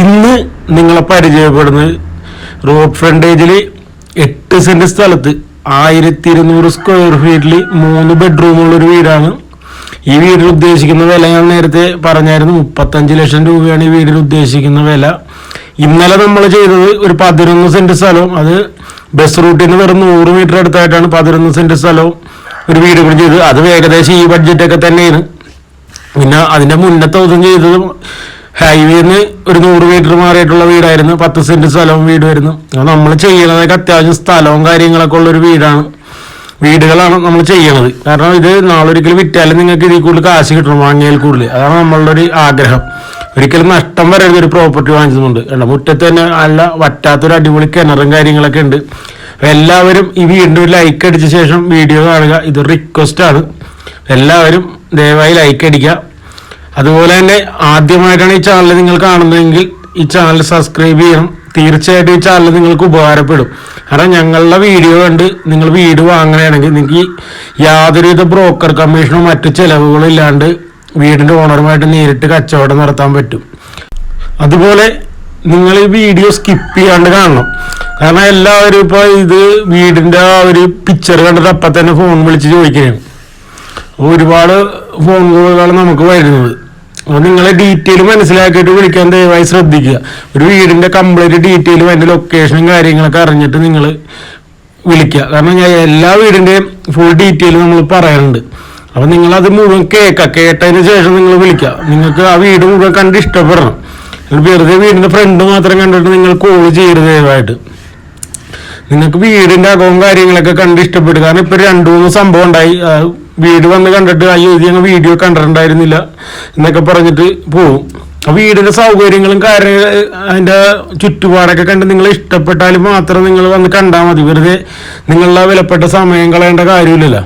ഇന്ന് നിങ്ങളെ പരിചയപ്പെടുന്നത് റോഡ് ഫ്രണ്ടേജിൽ എട്ട് സെന്റ് സ്ഥലത്ത് ആയിരത്തി ഇരുന്നൂറ് സ്ക്വയർ ഫീറ്റിൽ മൂന്ന് ബെഡ്റൂമുള്ള ഒരു വീടാണ്. ഈ വീടിന് ഉദ്ദേശിക്കുന്ന വില ഞാൻ നേരത്തെ പറഞ്ഞായിരുന്നു. മുപ്പത്തഞ്ച് ലക്ഷം രൂപയാണ് ഈ വീടിന് ഉദ്ദേശിക്കുന്ന വില. ഇന്നലെ നമ്മൾ ചെയ്തത് ഒരു പതിനൊന്ന് സെന്റ് സ്ഥലവും അത് ബസ് റൂട്ടിൽ നിന്ന് വെറും നൂറ് മീറ്റർ അടുത്തായിട്ടാണ് പതിനൊന്ന് സെന്റ് സ്ഥലവും ഒരു വീട് കൂടി ചെയ്തത്. അത് ഏകദേശം ഈ ബഡ്ജറ്റൊക്കെ തന്നെയാണ്. പിന്നെ അതിന്റെ മുന്നത്തെ ദിവസം ചെയ്തത് ഹൈവേന്ന് ഒരു നൂറ് മീറ്റർ മാറിയിട്ടുള്ള വീടായിരുന്നു. പത്ത് സെന്റ് സ്ഥലവും വീട് വരുന്നു. നമ്മൾ ചെയ്യണതൊക്കെ അത്യാവശ്യം സ്ഥലവും കാര്യങ്ങളൊക്കെ ഉള്ള ഒരു വീടാണ്. വീടുകളാണ് നമ്മൾ ചെയ്യണത് കാരണം ഇത് നാളൊരിക്കലും വിറ്റാലും നിങ്ങൾക്ക് ഇതിൽ കൂടുതൽ കാശ് കിട്ടണം വാങ്ങിയാൽ കൂടുതൽ. അതാണ് നമ്മളുടെ ഒരു ആഗ്രഹം. ഒരിക്കലും നഷ്ടം വരരുത് ഒരു പ്രോപ്പർട്ടി വാങ്ങിച്ചതുകൊണ്ട്. അല്ല മുറ്റത്ത് തന്നെ നല്ല വറ്റാത്തൊരു അടിപൊളി കിണറും കാര്യങ്ങളൊക്കെ ഉണ്ട്. എല്ലാവരും ഈ വീണ്ടും ഒരു ലൈക്ക് അടിച്ച ശേഷം വീഡിയോ കാണുക. ഇത് റിക്വസ്റ്റ് ആണ്. എല്ലാവരും ദയവായി ലൈക്ക് അടിക്കുക. അതുപോലെ തന്നെ ആദ്യമായിട്ടാണ് ഈ ചാനൽ നിങ്ങൾ കാണുന്നതെങ്കിൽ ഈ ചാനൽ സബ്സ്ക്രൈബ് ചെയ്യണം. തീർച്ചയായിട്ടും ഈ ചാനൽ നിങ്ങൾക്ക് ഉപകാരപ്പെടും. കാരണം ഞങ്ങളുടെ വീഡിയോ കണ്ട് നിങ്ങൾ വീട് വാങ്ങുകയാണെങ്കിൽ നിങ്ങൾക്ക് യാതൊരുവിധ ബ്രോക്കർ കമ്മീഷനോ മറ്റു ചെലവുകളും ഇല്ലാണ്ട് വീടിന്റെ ഓണറുമായിട്ട് നേരിട്ട് കച്ചവടം നടത്താൻ പറ്റും. അതുപോലെ നിങ്ങൾ ഈ വീഡിയോ സ്കിപ്പ് ചെയ്യാണ്ട് കാണണം. കാരണം എല്ലാവരും ഇപ്പോൾ ഇത് വീടിന്റെ ആ ഒരു പിക്ചർ കണ്ടത് അപ്പം തന്നെ ഫോൺ വിളിച്ച് ചോദിക്കുകയാണ്. ഒരുപാട് ഫോൺ കോളുകളാണ് നമുക്ക് വരുന്നത്. അപ്പോൾ നിങ്ങളെ ഡീറ്റെയിൽ മനസ്സിലാക്കിയിട്ട് വിളിക്കാൻ ദയവായി ശ്രദ്ധിക്കുക. ഒരു വീടിന്റെ കംപ്ലീറ്റ് ഡീറ്റെയിലും അതിന്റെ ലൊക്കേഷനും കാര്യങ്ങളൊക്കെ അറിഞ്ഞിട്ട് നിങ്ങൾ വിളിക്കുക. കാരണം ഞാൻ എല്ലാ വീടിന്റെയും ഫുൾ ഡീറ്റെയിൽ നമ്മൾ പറയാനുണ്ട് അപ്പൊ നിങ്ങൾ അത് മുഴുവൻ കേൾക്കുക. കേട്ടതിന് ശേഷം നിങ്ങൾ വിളിക്കുക. നിങ്ങൾക്ക് ആ വീട് മുഴുവൻ കണ്ട് ഇഷ്ടപ്പെടണം. വെറുതെ വീടിന്റെ ഫ്രണ്ട് മാത്രം കണ്ടിട്ട് നിങ്ങൾ കോൾ ചെയ്യരുത് ദയവായിട്ട്. നിങ്ങൾക്ക് വീടിന്റെ അകവും കാര്യങ്ങളൊക്കെ കണ്ട് ഇഷ്ടപ്പെട്ടു. കാരണം ഇപ്പൊ രണ്ടു മൂന്ന് സംഭവം ഉണ്ടായി. വീട് വന്ന് കണ്ടിട്ട് അയ്യോ ഇത് ഞങ്ങൾ വീഡിയോ കണ്ടിട്ടുണ്ടായിരുന്നില്ല എന്നൊക്കെ പറഞ്ഞിട്ട് പോവും. ആ വീടിന്റെ സൗകര്യങ്ങളും കാര്യ അതിന്റെ ചുറ്റുപാടൊക്കെ കണ്ട് നിങ്ങൾ ഇഷ്ടപ്പെട്ടാൽ മാത്രം നിങ്ങൾ വന്ന് കണ്ടാൽ മതി. വെറുതെ നിങ്ങളുടെ വിലപ്പെട്ട സമയം കളയേണ്ട കാര്യമില്ലല്ലോ.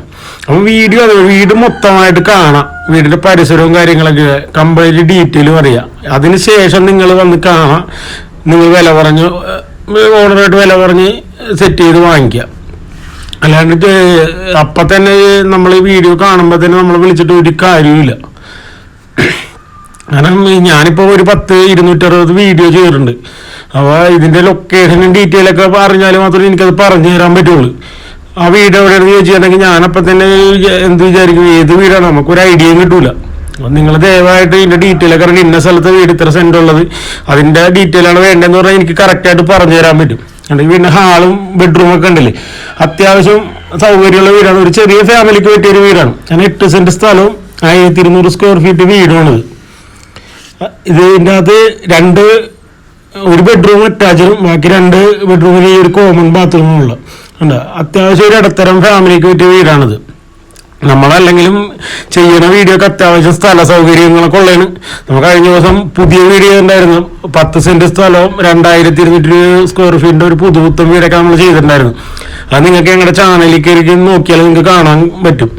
അപ്പൊ വീഡിയോ അതെ വീട് മൊത്തമായിട്ട് കാണാം. വീടിന്റെ പരിസരവും കാര്യങ്ങളൊക്കെ കംപ്ലീറ്റ് ഡീറ്റെയിലും അറിയാം. അതിനുശേഷം നിങ്ങൾ വന്ന് കാണാം. നിങ്ങൾ വില പറഞ്ഞു ഓണറായിട്ട് വില പറഞ്ഞ് സെറ്റ് ചെയ്ത് വാങ്ങിക്കുക. അല്ലാണ്ട് അപ്പം തന്നെ നമ്മൾ ഈ വീഡിയോ കാണുമ്പോൾ തന്നെ നമ്മൾ വിളിച്ചിട്ട് ഒരു കാര്യമില്ല കാരണം ഞാനിപ്പോൾ ഞാനിപ്പോ ഒരു പത്ത് ഇരുന്നൂറ്ററുപത് വീഡിയോ ചെയ്തിട്ടുണ്ട്. അപ്പോൾ ഇതിന്റെ ലൊക്കേഷനും ഡീറ്റെയിൽ ഒക്കെ പറഞ്ഞാൽ മാത്രമേ എനിക്കത് പറഞ്ഞു തരാൻ പറ്റുള്ളൂ. ആ വീട് എവിടെയാണെന്ന് ചോദിച്ചിട്ടുണ്ടെങ്കിൽ ഞാനപ്പം തന്നെ എന്ത് വിചാരിക്കും? ഏത് വീടാണ് നമുക്കൊരു ഐഡിയയും കിട്ടൂല. നിങ്ങൾ ദയവായിട്ട് ഇതിന്റെ ഡീറ്റെയിൽ ഒക്കെ ഇന്ന സ്ഥലത്ത് വീട് ഇത്ര സെന്റ് ഉള്ളത്. അതിന്റെ ഡീറ്റെയിൽ ആണ് വേണ്ടതെന്ന് പറഞ്ഞാൽ എനിക്ക് കറക്റ്റ് ആയിട്ട് പറഞ്ഞു തരാൻ പറ്റും. അല്ലെങ്കിൽ പിന്നെ ഹാളും ബെഡ്റൂം ഒക്കെ ഉണ്ടല്ലേ? അത്യാവശ്യം സൗകര്യമുള്ള വീടാണ്. ഒരു ചെറിയ ഫാമിലിക്ക് പറ്റിയ ഒരു വീടാണ്. ഞാൻ എട്ട് സെന്റ് സ്ഥലവും ആയിരത്തി ഇരുന്നൂറ് സ്ക്വയർ ഫീറ്റ് വീടുമാണിത് ഇതിന്റെ അകത്ത് രണ്ട് ഒരു ബെഡ്റൂം അറ്റാച്ചും ബാക്കി രണ്ട് ബെഡ്റൂമിൽ ഈ ഒരു കോമൺ ബാത്റൂമും ഉള്ള. ഉണ്ട് അത്യാവശ്യം ഒരു ഇടത്തരം ഫാമിലിക്ക് പറ്റിയ വീടാണിത്. നമ്മളല്ലെങ്കിലും ചെയ്യുന്ന വീഡിയോ ഒക്കെ അത്യാവശ്യം സ്ഥല സൗകര്യങ്ങളൊക്കെ ഉള്ളതാണ്. നമ്മൾ കഴിഞ്ഞ ദിവസം പുതിയ വീഡിയോ ഉണ്ടായിരുന്നു പത്ത് സെന്റ് സ്ഥലവും രണ്ടായിരത്തി ഇരുന്നൂറ്റി സ്ക്വയർ ഫീറ്റിന്റെ ഒരു പുതുപുത്തൻ വീടൊക്കെ നമ്മൾ ചെയ്തിട്ടുണ്ടായിരുന്നു. അത് നിങ്ങൾക്ക് ഞങ്ങളുടെ ചാനലിൽ കയറി നോക്കിയാൽ നിങ്ങൾക്ക് കാണാൻ പറ്റും.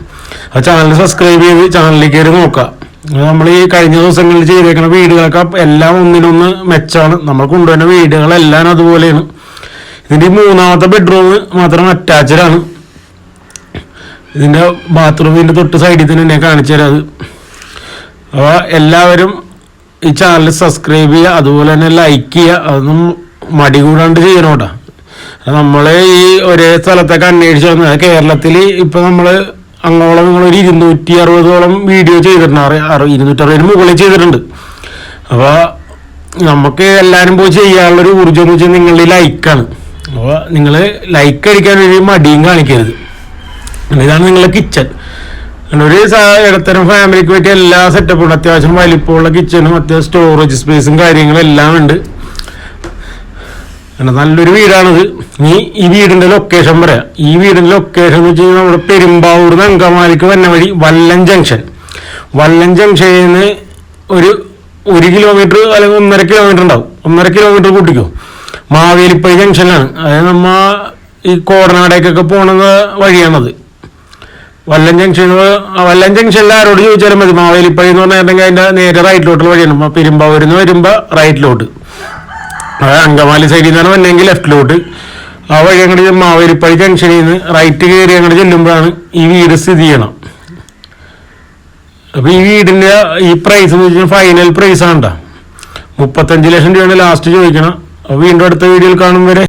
ആ ചാനൽ സബ്സ്ക്രൈബ് ചെയ്ത് ചാനലിൽ കയറി നോക്കുക. നമ്മൾ ഈ കഴിഞ്ഞ ദിവസങ്ങളിൽ ചെയ്തേക്കുന്ന വീടുകളൊക്കെ എല്ലാം ഒന്നിനൊന്ന് മെച്ചമാണ് നമ്മൾ കൊണ്ടുവരുന്ന വീടുകളെല്ലാം അതുപോലെയാണ്. ഇതിന്റെ മൂന്നാമത്തെ ബെഡ്റൂം മാത്രം അറ്റാച്ച്ഡ് ഇതിന്റെ ബാത്റൂമിന്റെ തൊട്ട് സൈഡിൽ തന്നെ എന്നെ കാണിച്ചു തരാം അത്. അപ്പോൾ എല്ലാവരും ഈ ചാനൽ സബ്സ്ക്രൈബ് ചെയ്യുക അതുപോലെ തന്നെ ലൈക്ക് ചെയ്യുക. അതൊന്നും മടി കൂടാണ്ട് ചെയ്യണോട്ടാ നമ്മളെ ഈ ഒരേ സ്ഥലത്തൊക്കെ അന്വേഷിച്ച് വന്നത് കേരളത്തിൽ ഇപ്പൊ നമ്മൾ അങ്ങോളം നിങ്ങൾ ഒരു ഇരുന്നൂറ്റി അറുപതോളം വീഡിയോ ചെയ്തിട്ടുണ്ട്. അറി- അറു- ഇരുന്നൂറ്റി അറുപതിന് മുകളിൽ ചെയ്തിട്ടുണ്ട്. അപ്പോൾ നമുക്ക് എല്ലാവരും പോയി ചെയ്യാനുള്ളൊരു ഊർജം എന്ന് വെച്ചാൽ നിങ്ങളുടെ ലൈക്കാണ് അപ്പോൾ നിങ്ങൾ ലൈക്ക് അടിക്കാൻ ഒരു മടിയും കാണിക്കരുത്. ഇതാണ് നിങ്ങളുടെ കിച്ചൺ ഒരു ഇടത്തരം ഫാമിലിക്ക് പറ്റിയ എല്ലാ സെറ്റപ്പും അത്യാവശ്യം വലിപ്പമുള്ള കിച്ചണും അത്യാവശ്യം സ്റ്റോറേജ് സ്പേസും കാര്യങ്ങളും എല്ലാം ഉണ്ട്. നല്ലൊരു വീടാണിത്. നീ ഈ വീടിന്റെ ലൊക്കേഷൻ പറയാം. ഈ വീടിന്റെ ലൊക്കേഷൻ എന്ന് വെച്ച് കഴിഞ്ഞാൽ നമ്മുടെ പെരുമ്പാവൂർ അങ്കമാലിക്ക് വന്ന വഴി വല്ലം ജംഗ്ഷൻ വല്ലൻ ജംഗ്ഷനിൽ നിന്ന് ഒരു ഒരു കിലോമീറ്റർ അല്ലെങ്കിൽ ഒന്നര കിലോമീറ്റർ ഉണ്ടാവും. ഒന്നര കിലോമീറ്റർ കൂട്ടിക്കോ. മാവേലിപ്പടി ജംഗ്ഷനിലാണ് അതായത് നമ്മ ഈ കോടനാടേക്കൊക്കെ പോണ വഴിയാണത്. വല്ലം ജംഗ്ഷൻ വല്ലം ജംഗ്ഷനിൽ ആരോട് ചോദിച്ചാലും മതി. മാവേലിപ്പഴി എന്ന് പറഞ്ഞിട്ടുണ്ടെങ്കിൽ അതിന്റെ നേരെ റൈറ്റിലോട്ടുള്ള വഴിയാണ്. പെരുമ്പാവൂരിൽ നിന്ന് വരുമ്പോ റൈറ്റിലോട്ട് അങ്കമാലി സൈഡിൽ നിന്നാണ് വന്നെങ്കിൽ ലെഫ്റ്റിലോട്ട് ആ വഴി അങ്ങോട്ട് മാവേലിപ്പഴി ജംഗ്ഷനിൽ നിന്ന് റൈറ്റ് കയറി അങ്ങോട്ട് ചെല്ലുമ്പോഴാണ് ഈ വീട് സ്ഥിതി ചെയ്യണം. അപ്പൊ ഈ വീടിന്റെ ഈ പ്രൈസ് എന്ന് വെച്ചാൽ ഫൈനൽ പ്രൈസ് ട്ടോ. മുപ്പത്തഞ്ച് ലക്ഷം രൂപയാണ് ലാസ്റ്റ് ചോദിക്കണം. അപ്പൊ വീണ്ടും അടുത്ത വീഡിയോയിൽ കാണും വരെ.